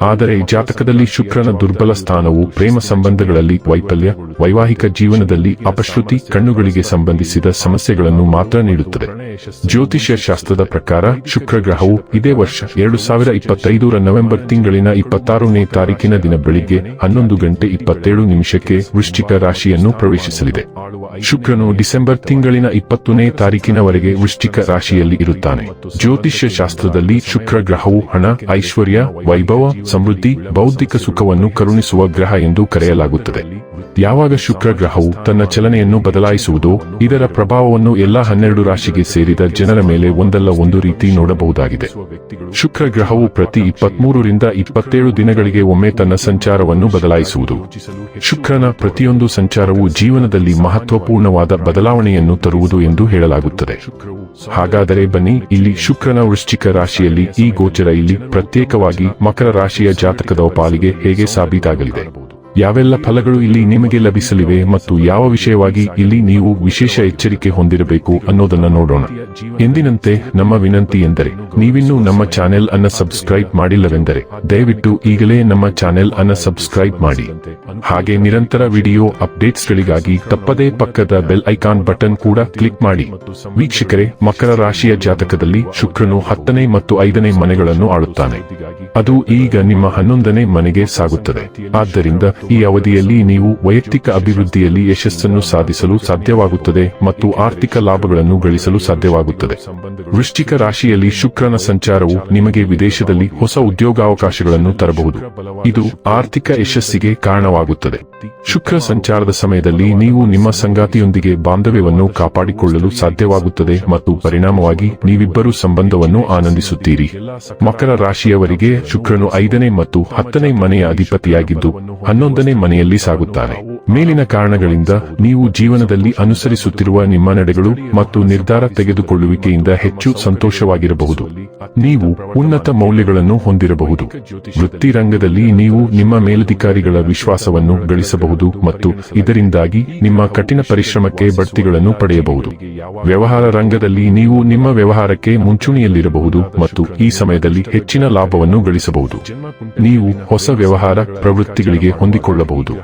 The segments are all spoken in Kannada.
ಆದರೆ ಜಾತಕದಲ್ಲಿ ಶುಕ್ರನ ದುರ್ಬಲ ಸ್ಥಾನವು ಪ್ರೇಮ ಸಂಬಂಧಗಳಲ್ಲಿ ವೈಫಲ್ಯ, ವೈವಾಹಿಕ ಜೀವನದಲ್ಲಿ ಅಪಶ್ರುತಿ, ಕಣ್ಣುಗಳಿಗೆ ಸಂಬಂಧಿಸಿದ ಸಮಸ್ಯೆಗಳನ್ನು ಮಾತ್ರ ನೀಡುತ್ತದೆ. ಜ್ಯೋತಿಷ್ಯ ಶಾಸ್ತ್ರದ ಪ್ರಕಾರ ಶುಕ್ರ ಗ್ರಹವು ಇದೇ ವರ್ಷ ಎರಡು ಸಾವಿರ ಇಪ್ಪತ್ತೈದರ ನವೆಂಬರ್ ತಿಂಗಳಿನ ಇಪ್ಪತ್ತಾರನೇ ತಾರೀಕಿನ ದಿನ ಬೆಳಿಗ್ಗೆ ಹನ್ನೊಂದು ಗಂಟೆ ಇಪ್ಪತ್ತೇಳು ನಿಮಿಷಕ್ಕೆ ವೃಶ್ಚಿಕ ರಾಶಿಯನ್ನು ಪ್ರವೇಶಿಸಲಿದೆ. ಶುಕ್ರನು ಡಿಸೆಂಬರ್ ತಿಂಗಳಿನ ಇಪ್ಪತ್ತನೇ ತಾರೀಕಿನವರೆಗೆ ವೃಶ್ಚಿಕ ರಾಶಿಯಲ್ಲಿ ಇರುತ್ತಾನೆ. ಜ್ಯೋತಿಷ್ಯ ಶಾಸ್ತ್ರದಲ್ಲಿ ಶುಕ್ರ ಗ್ರಹವು ಹಣ, ಐಶ್ವರ್ಯ, ವೈಭವ ಸಮೃದ್ಧಿ, ಬೌದ್ಧಿಕ ಸುಖವನ್ನು ಕರುಣಿಸುವ ಗ್ರಹ ಎಂದು ಕರೆಯಲಾಗುತ್ತದೆ. ಯಾವಾಗ ಶುಕ್ರ ಗ್ರಹವು ತನ್ನ ಚಲನೆಯನ್ನು ಬದಲಾಯಿಸುವುದೋ, ಇದರ ಪ್ರಭಾವವನ್ನು ಎಲ್ಲಾ ಹನ್ನೆರಡು ರಾಶಿಗೆ ಸೇರಿದ ಜನರ ಮೇಲೆ ಒಂದಲ್ಲ ಒಂದು ರೀತಿ ನೋಡಬಹುದಾಗಿದೆ. ಶುಕ್ರ ಗ್ರಹವು ಪ್ರತಿ ಇಪ್ಪತ್ಮೂರರಿಂದ ಇಪ್ಪತ್ತೇಳು ದಿನಗಳಿಗೆ ಒಮ್ಮೆ ತನ್ನ ಸಂಚಾರವನ್ನು ಬದಲಾಯಿಸುವುದು. ಶುಕ್ರನ ಪ್ರತಿಯೊಂದು ಸಂಚಾರವು ಜೀವನದಲ್ಲಿ ಮಹತ್ವಪೂರ್ಣವಾದ ಬದಲಾವಣೆಯನ್ನು ತರುವುದು ಎಂದು ಹೇಳಲಾಗುತ್ತದೆ. ಹಾಗಾದರೆ ಬನ್ನಿ, ಇಲ್ಲಿ ಶುಕ್ರನ ವೃಶ್ಚಿಕ ರಾಶಿಯಲ್ಲಿ ಈ ಗೋಚರ ಇಲ್ಲಿ ಪ್ರತ್ಯೇಕವಾಗಿ ಮಕರ ರಾಶಿಯ ಜಾತಕದ ಪಾಲಿಗೆ ಹೇಗೆ ಸಾಬೀತಾಗಲಿದೆ? ಯಾವೆಲ್ಲ ಫಲಗಳು ಇಲ್ಲಿ ನಿಮಗೆ ಲಭಿಸಲಿವೆ ಮತ್ತು ಯಾವ ವಿಷಯವಾಗಿ ಇಲ್ಲಿ ನೀವು ವಿಶೇಷ ಎಚ್ಚರಿಕೆ ಹೊಂದಿರಬೇಕು ಅನ್ನೋದನ್ನ ನೋಡೋಣ. ಎಂದಿನಂತೆ ನಮ್ಮ ವಿನಂತಿ ಎಂದರೆ, ನೀವಿನ್ನೂ ನಮ್ಮ ಚಾನೆಲ್ ಅನ್ನ ಸಬ್ಸ್ಕ್ರೈಬ್ ಮಾಡಿಲ್ಲವೆಂದರೆ, ದಯವಿಟ್ಟು ಈಗಲೇ ನಮ್ಮ ಚಾನೆಲ್ ಅನ್ನ ಸಬ್ಸ್ಕ್ರೈಬ್ ಮಾಡಿ. ಹಾಗೆ ನಿರಂತರ ವಿಡಿಯೋ ಅಪ್ಡೇಟ್ಸ್ಗಳಿಗಾಗಿ ತಪ್ಪದೇ ಪಕ್ಕದ ಬೆಲ್ ಐಕಾನ್ ಬಟನ್ ಕೂಡ ಕ್ಲಿಕ್ ಮಾಡಿ. ವೀಕ್ಷಕರೇ, ಮಕರ ರಾಶಿಯ ಜಾತಕದಲ್ಲಿ ಶುಕ್ರನು ಹತ್ತನೇ ಮತ್ತು ಐದನೇ ಮನೆಗಳನ್ನು ಆಳುತ್ತಾನೆ. ಅದು ಈಗ ನಿಮ್ಮ ಹನ್ನೊಂದನೇ ಮನೆಗೆ ಸಾಗುತ್ತದೆ. ಆದ್ದರಿಂದ ಈ ಅವಧಿಯಲ್ಲಿ ನೀವು ವೈಯಕ್ತಿಕ ಅಭಿವೃದ್ಧಿಯಲ್ಲಿ ಯಶಸ್ಸನ್ನು ಸಾಧಿಸಲು ಸಾಧ್ಯವಾಗುತ್ತದೆ ಮತ್ತು ಆರ್ಥಿಕ ಲಾಭಗಳನ್ನು ಗಳಿಸಲು ಸಾಧ್ಯವಾಗುತ್ತದೆ. ವೃಶ್ಚಿಕ ರಾಶಿಯಲ್ಲಿ ಶುಕ್ರನ ಸಂಚಾರವು ನಿಮಗೆ ವಿದೇಶದಲ್ಲಿ ಹೊಸ ಉದ್ಯೋಗಾವಕಾಶಗಳನ್ನು ತರಬಹುದು. ಇದು ಆರ್ಥಿಕ ಯಶಸ್ಸಿಗೆ ಕಾರಣವಾಗುತ್ತದೆ. ಶುಕ್ರ ಸಂಚಾರದ ಸಮಯದಲ್ಲಿ ನೀವು ನಿಮ್ಮ ಸಂಗಾತಿಯೊಂದಿಗೆ ಬಾಂಧವ್ಯವನ್ನು ಕಾಪಾಡಿಕೊಳ್ಳಲು ಸಾಧ್ಯವಾಗುತ್ತದೆ ಮತ್ತು ಪರಿಣಾಮವಾಗಿ ನೀವಿಬ್ಬರು ಸಂಬಂಧವನ್ನು ಆನಂದಿಸುತ್ತೀರಿ. ಮಕರ ರಾಶಿಯವರಿಗೆ ಶುಕ್ರನು ಐದನೇ ಮತ್ತು ಹತ್ತನೇ ಮನೆಯ ಅಧಿಪತಿಯಾಗಿದ್ದು ಹನ್ನೊಂದನೇ ಮನೆಯಲ್ಲಿ ಸಾಗುತ್ತಾನೆ. ಮೇಲಿನ ಕಾರಣಗಳಿಂದ ನೀವು ಜೀವನದಲ್ಲಿ ಅನುಸರಿಸುತ್ತಿರುವ ನಿಮ್ಮ ನಡೆಗಳು ಮತ್ತು ನಿರ್ಧಾರ ತೆಗೆದುಕೊಳ್ಳುವಿಕೆಯಿಂದ ಹೆಚ್ಚು ಸಂತೋಷವಾಗಿರಬಹುದು. ನೀವು ಉನ್ನತ ಮೌಲ್ಯಗಳನ್ನು ಹೊಂದಿರಬಹುದು. ವೃತ್ತಿರಂಗದಲ್ಲಿ ನೀವು ನಿಮ್ಮ ಮೇಲಧಿಕಾರಿಗಳ ವಿಶ್ವಾಸವನ್ನು ಗಳಿಸಬಹುದು ಮತ್ತು ಇದರಿಂದಾಗಿ ನಿಮ್ಮ ಕಠಿಣ ಪರಿಶ್ರಮಕ್ಕೆ ಬಡ್ತಿಗಳನ್ನು ಪಡೆಯಬಹುದು. ವ್ಯವಹಾರ ರಂಗದಲ್ಲಿ ನೀವು ನಿಮ್ಮ ವ್ಯವಹಾರಕ್ಕೆ ಮುಂಚೂಣಿಯಲ್ಲಿರಬಹುದು ಮತ್ತು ಈ ಸಮಯದಲ್ಲಿ ಹೆಚ್ಚಿನ ಲಾಭವನ್ನು ಗಳಿಸಬಹುದು. ನೀವು ಹೊಸ ವ್ಯವಹಾರ ಪ್ರವೃತ್ತಿಗಳಿಗೆ ಹೊಂದಿಕೊಳ್ಳಬಹುದು.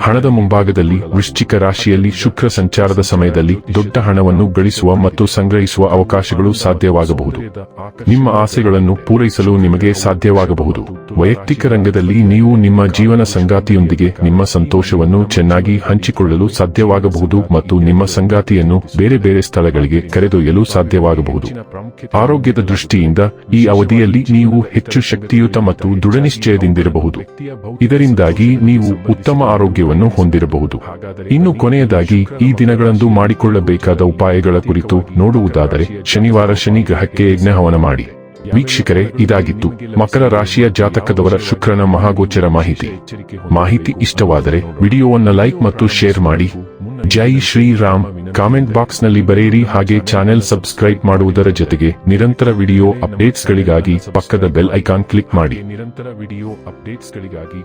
ಹಣದ ಮುಂಭಾಗದಲ್ಲಿ ವೃಶ್ಚಿಕ ರಾಶಿಯಲ್ಲಿ ಶುಕ್ರ ಸಂಚಾರದ ಸಮಯದಲ್ಲಿ ದೊಡ್ಡ ಹಣವನ್ನು ಗಳಿಸುವ ಮತ್ತು ಸಂಗ್ರಹಿಸುವ ಅವಕಾಶಗಳು ಸಾಧ್ಯವಾಗಬಹುದು. ನಿಮ್ಮ ಆಸೆಗಳನ್ನು ಪೂರೈಸಲು ನಿಮಗೆ ಸಾಧ್ಯವಾಗಬಹುದು. ವೈಯಕ್ತಿಕ ರಂಗದಲ್ಲಿ ನೀವು ನಿಮ್ಮ ಜೀವನ ಸಂಗಾತಿಯೊಂದಿಗೆ ನಿಮ್ಮ ಸಂತೋಷವನ್ನು ಚೆನ್ನಾಗಿ ಹಂಚಿಕೊಳ್ಳಲು ಸಾಧ್ಯವಾಗಬಹುದು ಮತ್ತು ನಿಮ್ಮ ಸಂಗಾತಿಯನ್ನು ಬೇರೆ ಬೇರೆ ಸ್ಥಳಗಳಿಗೆ ಕರೆದೊಯ್ಯಲು ಸಾಧ್ಯವಾಗಬಹುದು. ಆರೋಗ್ಯದ ದೃಷ್ಟಿಯಿಂದ ಈ ಅವಧಿಯಲ್ಲಿ ನೀವು ಹೆಚ್ಚು ಶಕ್ತಿಯುತ ಮತ್ತು ದೃಢನಿಶ್ಚಯದಿಂದಿರಬಹುದು. ಇದರಿಂದಾಗಿ ನೀವು ಉತ್ತಮ ಆರೋಗ್ಯವನ್ನು ಹೊಂದಿರಬಹುದು. ಇನ್ನು ಕೊನೆಯದಾಗಿ ಈ ದಿನಗಳಂದು ಮಾಡಿಕೊಳ್ಳಬೇಕಾದ ಉಪಾಯಗಳ ಕುರಿತು ನೋಡುವುದಾದರೆ ಶನಿವಾರ ಶನಿ ಗ್ರಹಕ್ಕೆ ಯಜ್ಞಹವನ ಮಾಡಿ. ವೀಕ್ಷಕರೇ ಇದಾಗಿತ್ತು. ಮಕರ ರಾಶಿಯ ಜಾತಕದವರ ಶುಕ್ರನ ಮಹಾಗೋಚರ ಮಾಹಿತಿ. ಮಾಹಿತಿ ಇಷ್ಟವಾದರೆ ವಿಡಿಯೋವನ್ನು ಲೈಕ್ ಮತ್ತು ಶೇರ್ ಮಾಡಿ. ಜೈ ಶ್ರೀರಾಮ್. ಕಾಮೆಂಟ್ ಬಾಕ್ಸ್ನಲ್ಲಿ ಬರೆಯಿರಿ. ಹಾಗೆ ಚಾನೆಲ್ ಸಬ್ಸ್ಕ್ರೈಬ್ ಮಾಡುವುದರ ಜೊತೆಗೆ ನಿರಂತರ ವಿಡಿಯೋ ಅಪ್ಡೇಟ್ಸ್ಗಳಿಗಾಗಿ ಪಕ್ಕದ ಬೆಲ್ ಐಕಾನ್ ಕ್ಲಿಕ್ ಮಾಡಿ. ನಿರಂತರ ವಿಡಿಯೋ ಅಪ್ಡೇಟ್ಸ್ಗಳಿಗಾಗಿ